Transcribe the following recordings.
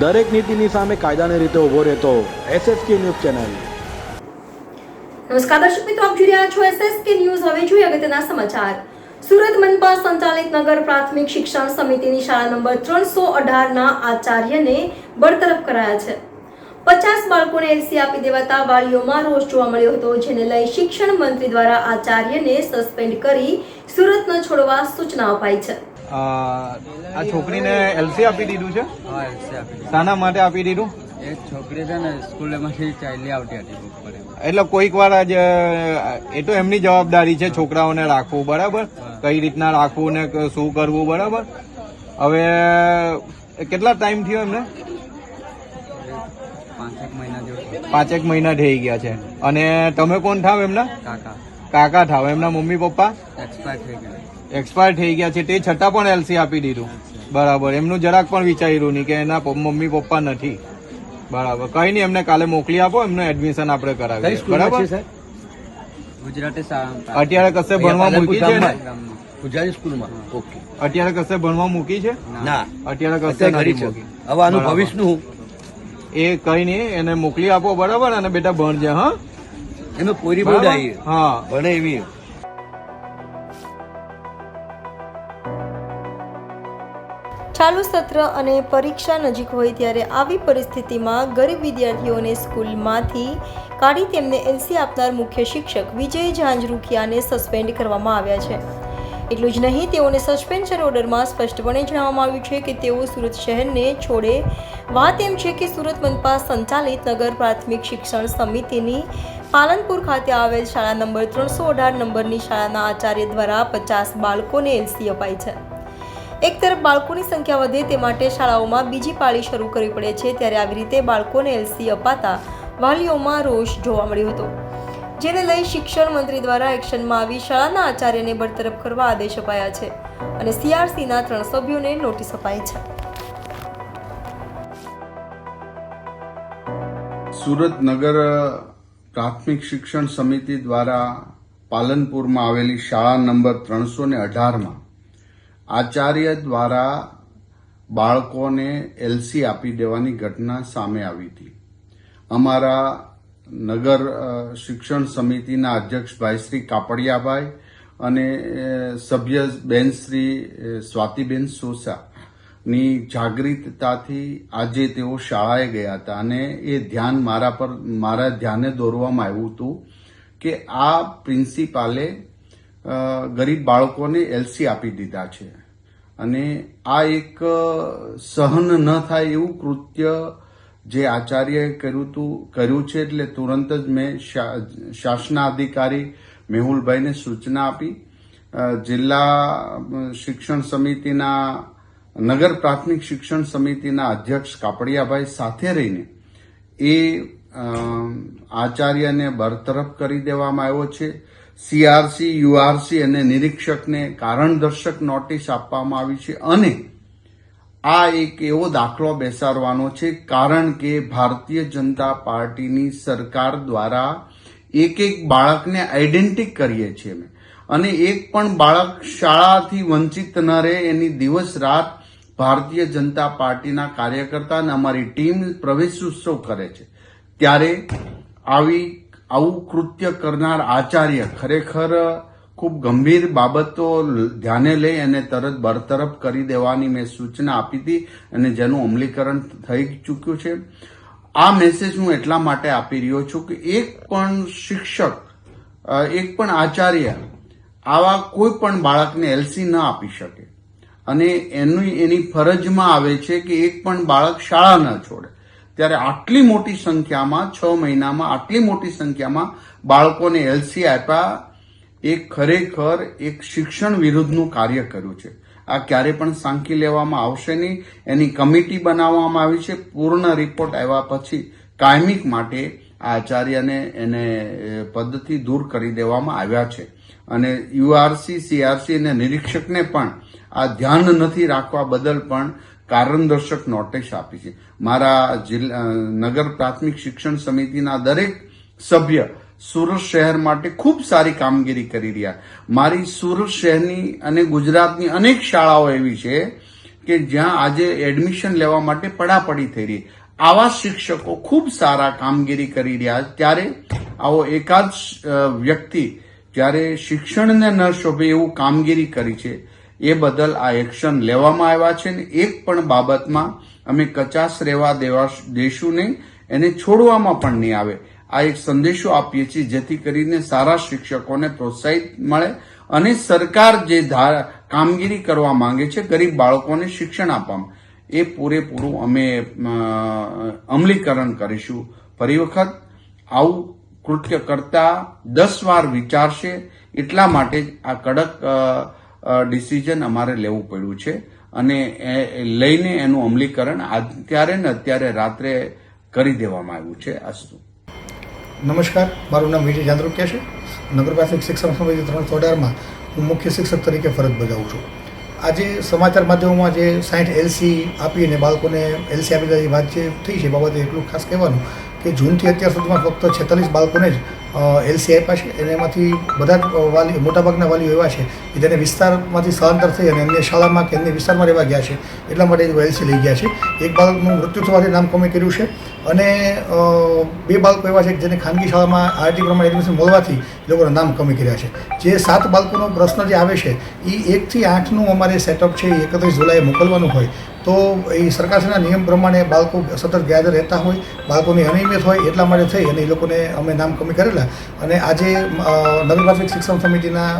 દરેક નીતિની સામે કાયદાની રીતે ઊભો રહેતો એસએસકે ન્યૂઝ ચેનલ. નમસ્કાર દર્શક મિત્રો, આપ જોઈ રહ્યા છો એસએસકે ન્યૂઝ. હવે જોઈએ અગત્યના સમાચાર. સુરત મનપા સંચાલિત નગર પ્રાથમિક શિક્ષણ સમિતિની શાળા નંબર ત્રણસો અઢારના આચાર્યને બરતરફ કરાયા છે. પચાસ બાળકોને એલસી આપી દેવાતા વાલીઓમાં રોષ જોવા મળ્યો હતો, જેને લઈ શિક્ષણ મંત્રી દ્વારા આચાર્યને સસ્પેન્ડ કરી સુરત ન છોડવા સૂચના અપાઈ છે. આ આ છોકરીને એલસી આપી દીધું છે? હા એલસી આપી દીધી. શાના માટે આપી દીધું? એક છોકરી છે ને સ્કૂલેમાંથી ચાલી આવતી હતી બુક પર એટલે કોઈક વાર જ એ તો એમની જવાબદારી છે છોકરાઓને રાખવું બરાબર? કઈ રીતના રાખવું ને શું કરવું બરાબર? હવે કેટલા ટાઈમ થયો એમને? પાંચેક મહિના થઈ ગયા છે. અને તમે કોણ થાવ એમના? કાકા. કાકા થાવ. એમના મમ્મી પપ્પા? એક્સપાયર થઈ ગયા. એક્સપાયર થઈ ગયા છે તે છતાં પણ એલસી આપી દીધું. બરાબર એમનું જરાક પણ વિચાર્યું નહીં કે એના મમ્મી પપ્પા નથી. બરાબર કઈ નહીં એમને કાલે મોકલી આપો એમનું એડમિશન આપણે કરાવી બરાબર? ગુજરાતી અત્યારે કશે ભણવા મૂકી છે ને? ગુજરાતી સ્કૂલમાં? ઓકે. અત્યારે કશે ભણવા મૂકી છે? ના. અત્યારે કશે નથી મૂકી. હવે આનું ભવિષ્યનું એ કઈ નહીં એને મોકલી આપો બરાબર અને બેટા ભણજે હા? એમાં પોરી હા. ભણે એવી. ચાલુ સત્ર અને પરીક્ષા નજીક હોય ત્યારે આવી પરિસ્થિતિમાં ગરીબ વિદ્યાર્થીઓને સ્કૂલમાંથી કાઢી તેમને એલસી આપનાર મુખ્ય શિક્ષક વિજય ઝાંઝરૂખિયાને સસ્પેન્ડ કરવામાં આવ્યા છે. એટલું જ નહીં, તેઓને સસ્પેન્શન ઓર્ડરમાં સ્પષ્ટપણે જણાવવામાં આવ્યું છે કે તેઓ સુરત શહેરને છોડે. વાત એમ છે કે સુરત મનપા સંચાલિત નગર પ્રાથમિક શિક્ષણ સમિતિની પાલનપુર ખાતે આવેલ શાળા નંબર ત્રણસો અઢાર નંબરની શાળાના આચાર્ય દ્વારા પચાસ બાળકોને એલસી અપાઈ છે. એક તરફ બાળકોની સંખ્યા વધે તે માટે શાળાઓમાં બીજી પાળી શરૂ કરવી પડે છે, ત્યારે આવી રીતે બાળકોને એલસી અપાતા વાલીઓમાં રોષ જોવા મળ્યો હતો. જેને લઈ શિક્ષણ મંત્રી દ્વારા એક્શનમાં આવી શાળાના આચાર્યને બરતરફ કરવા આદેશ અપાયા છે અને સીઆરસીના ત્રણ સભ્યોને નોટિસ અપાઈ છે. સુરત નગર પ્રાથમિક શિક્ષણ સમિતિ દ્વારા પાલનપુરમાં આવેલી શાળા નંબર ત્રણસો ને અઢારમાં આચાર્ય દ્વારા બાળકોને એલસી આપી દેવાની ઘટના સામે આવી હતી. અમારા નગર શિક્ષણ સમિતિના અધ્યક્ષ ભાઈ શ્રી કાપડિયાભાઈ અને સભ્ય બેન શ્રી સ્વાતિબેન સોસા ની જાગૃતતાથી આજે તેઓ શાળાએ ગયા હતા અને એ ધ્યાન મારા પર, મારા ધ્યાને દોરવામાં આવ્યું હતું કે આ પ્રિન્સિપાલે ગરીબ બાળકોને એલસી આપી દીધા છે. અને આ એક સહન ન થાય એવું કૃત્ય જે આચાર્યએ કર્યું હતું કર્યું છે એટલે તુરંત જ મેં શાસનાધિકારી મેહુલભાઈને સૂચના આપી. જિલ્લા શિક્ષણ સમિતિના, નગર પ્રાથમિક શિક્ષણ સમિતિના અધ્યક્ષ કાપડિયાભાઈ સાથે રહીને એ આચાર્યને બરતરફ કરી દેવામાં આવ્યો છે. સીઆરસી, યુઆરસી અને નિરીક્ષકને કારણદર્શક નોટિસ આપવામાં આવી છે અને આ એક એવો દાખલો બેસાડવાનો છે, કારણ કે ભારતીય જનતા પાર્ટીની સરકાર દ્વારા એક એક બાળકને આઈડેન્ટિક કરીએ છીએ અમે. અને એક પણ બાળક શાળાથી વંચિત ન રહે એની દિવસ રાત ભારતીય જનતા પાર્ટીના કાર્યકર્તા અને અમારી ટીમ પ્રવેશ ઉત્સવ કરે છે. ત્યારે આવી આવું કૃત્ય કરનાર આચાર્ય ખરેખર ખૂબ ગંભીર બાબતો ધ્યાને લઈ અને તરત બરતરફ કરી દેવાની મેં સૂચના આપી હતી અને જેનું અમલીકરણ થઈ ચૂક્યું છે. આ મેસેજ હું એટલા માટે આપી રહ્યો છું કે એક પણ શિક્ષક એક પણ આચાર્ય આવા કોઈ પણ બાળકને એલસી ન આપી શકે. અને એનું, એની ફરજમાં આવે છે કે એક પણ બાળક શાળા ન છોડે. ત્યારે આટલી મોટી સંખ્યામાં, છ મહિનામાં, આટલી મોટી સંખ્યામાં બાળકોને એલસી આપ્યા. એ ખરેખર એક શિક્ષણ વિરુદ્ધનું કાર્ય કર્યું છે. આ ક્યારે પણ સાંકી લેવામાં આવશે નહીં. એની કમિટી બનાવવામાં આવી છે. પૂર્ણ રિપોર્ટ આવ્યા પછી કાયમિક માટે આચાર્યને એને પદથી દૂર કરી દેવામાં આવ્યા છે. અને યુઆરસી, સીઆરસી અને નિરીક્ષકને પણ આ ધ્યાન નથી રાખવા બદલ પણ કારણદર્શક નોટિસ આપી છે. મારા જિલ્લા નગર પ્રાથમિક શિક્ષણ સમિતિના દરેક સભ્ય સુરત શહેર માટે ખૂબ સારી કામગીરી કરી રહ્યા. મારી સુરત શહેરની અને ગુજરાતની અનેક શાળાઓ એવી છે કે જ્યાં આજે એડમિશન લેવા માટે પડાપડી થઈ રહી. આવા શિક્ષકો ખૂબ સારા કામગીરી કરી રહ્યા ત્યારે આવો એકાદ વ્યક્તિ જ્યારે શિક્ષણને ન શોભે એવું કામગીરી કરી છે એ બદલ આ એક્શન લેવામાં આવ્યા છે ને એક પણ બાબતમાં અમે કચાશ રહેવા દેવા દેશું નહીં, એને છોડવામાં પણ નહીં આવે. આ એક સંદેશો આપીએ છીએ જેથી કરીને સારા શિક્ષકોને પ્રોત્સાહિત મળે અને સરકાર જે કામગીરી કરવા માંગે છે ગરીબ બાળકોને શિક્ષણ આપવામાં. એ પૂરેપૂરું અમે અમલીકરણ કરીશું. ફરી વખત આવું કૃત્ય કરતા દસ વાર વિચારશે એટલા માટે આ કડક ડિસિઝન અમારે લેવું પડ્યું છે. અને એ- લઈને એનું અમલીકરણ અત્યારે ને અત્યારે રાત્રે કરી દેવામાં આવ્યું છે અસ્તુ. નમસ્કાર. મારું નામ વિજય જાંદ્રુકિયા છે. નગર પ્રાથમિક શિક્ષણ સમિતિ ત્રણસો અઢારમાં હું મુખ્ય શિક્ષક તરીકે ફરજ બજાવું છું. આજે સમાચાર માધ્યમોમાં જે સાઠ એલસી આપીને બાળકોને એલસી આપી દેવાની વાત જે થઈ છે બાબતે એટલું ખાસ કહેવાનું કે જૂનથી અત્યાર સુધીમાં ફક્ત છેતાલીસ બાળકોને જ એલસી આપ્યા છે અને એમાંથી બધા જ વાલી, મોટાભાગના વાલીઓ એવા છે કે જેને વિસ્તારમાંથી સ્થળાંતર થઈ અને અન્ય શાળામાં કે અન્ય વિસ્તારમાં રહેવા ગયા છે. એટલા માટે એલસી લઈ ગયા છે. એક બાળકનું મૃત્યુ થવાથી નામ કમી કર્યું છે અને બે બાળકો એવા છે કે જેને ખાનગી શાળામાં આરટી પ્રમાણે એડમિશન મળવાથી લોકોના નામ કમી કર્યા છે. જે સાત બાળકોનો પ્રશ્ન જે આવે છે એ એકથી આઠનું અમારે સેટઅપ છે એ એકત્રીસ જુલાઈએ મોકલવાનું હોય. તો એ સરકારશ્રીના નિયમ પ્રમાણે બાળકો સતત ગેરહાજર રહેતા હોય, બાળકોની અનિયમિત હોય એટલા માટે થઈ અને એ લોકોને અમે નામ કમી કરેલા. અને આજે નવી પ્રાથમિક શિક્ષણ સમિતિના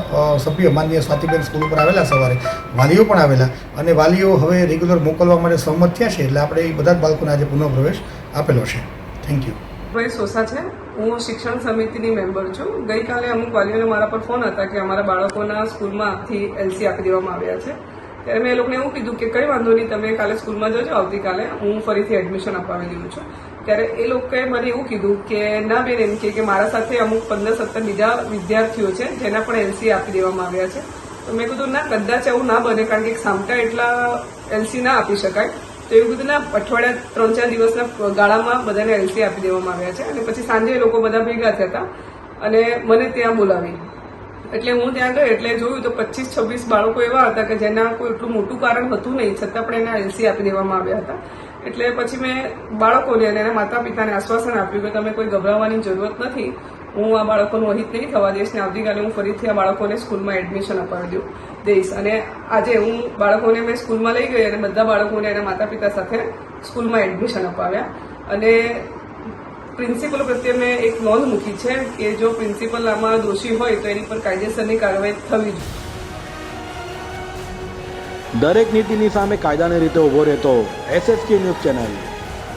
સભ્ય માનનીય સ્વાતિબેન સ્કૂલ ઉપર આવેલા સવારે. વાલીઓ પણ આવેલા અને વાલીઓ હવે રેગ્યુલર મોકલવા માટે સહમત થયા છે, એટલે આપણે એ બધા જ બાળકોને આજે પુનઃપ્રવેશ આપેલો છે. થેન્ક યુ ભાઈ સોસા છે. હું શિક્ષણ સમિતિની મેમ્બર છું. ગઈકાલે અમુક વાલીઓને મારા પર ફોન હતા કે અમારા બાળકોના સ્કૂલમાંથી એલસી આપી દેવામાં આવ્યા છે. ત્યારે મેં એ લોકોને એવું કીધું કે કંઈ વાંધો નહીં, તમે કાલે સ્કૂલમાં જજો, આવતીકાલે હું ફરીથી એડમિશન અપાવી દઉં છું. ત્યારે એ લોકોએ મને એવું કીધું કે, ના બેન, એમ કે મારા સાથે અમુક પંદર, સત્તર બીજા વિદ્યાર્થીઓ છે, જેના પણ એલસી આપી દેવામાં આવ્યા છે. તો મેં કીધું, ના, કદાચ એવું ના બને, કારણ કે સામટા એટલા એલસી ના આપી શકાય. તો એવું કીધું, ના, અઠવાડિયા ત્રણ, ચાર દિવસના ગાળામાં બધાને એલસી આપી દેવામાં આવ્યા છે. અને પછી સાંજે એ લોકો બધા ભેગા થયા હતા અને મને ત્યાં બોલાવી. એટલે હું ત્યાં ગઈ એટલે જોયું તો પચીસ, છવ્વીસ બાળકો એવા હતા કે જેના કોઈ એટલું મોટું કારણ હતું નહીં, છતાં પણ એના એલસી આપી દેવામાં આવ્યા હતા. એટલે પછી મેં બાળકોને અને એના માતા પિતાને આશ્વાસન આપ્યું કે તમે કોઈ ગભરાવાની જરૂરત નથી. હું આ બાળકોનું અહિત નહીં થવા દઈશ ને આવતીકાલે હું ફરીથી આ બાળકોને સ્કૂલમાં એડમિશન અપાવી દઉં, દઈશ. અને આજે હું બાળકોને મેં સ્કૂલમાં લઈ ગઈ અને બધા બાળકોને એના માતા પિતા સાથે સ્કૂલમાં એડમિશન અપાવ્યા. અને પ્રિન્સિપલ પ્રત્યે મેં એક નોંધ મૂકી છે કે જો પ્રિન્સિપલ આમાં દોષી હોય તો એની પર કાયદેસરની કાર્યવાહી થવી જોઈએ. દરેક નીતિની સામે કાયદાની રીતે ઊભો રહેતો એસએસકે ન્યૂઝ ચેનલ.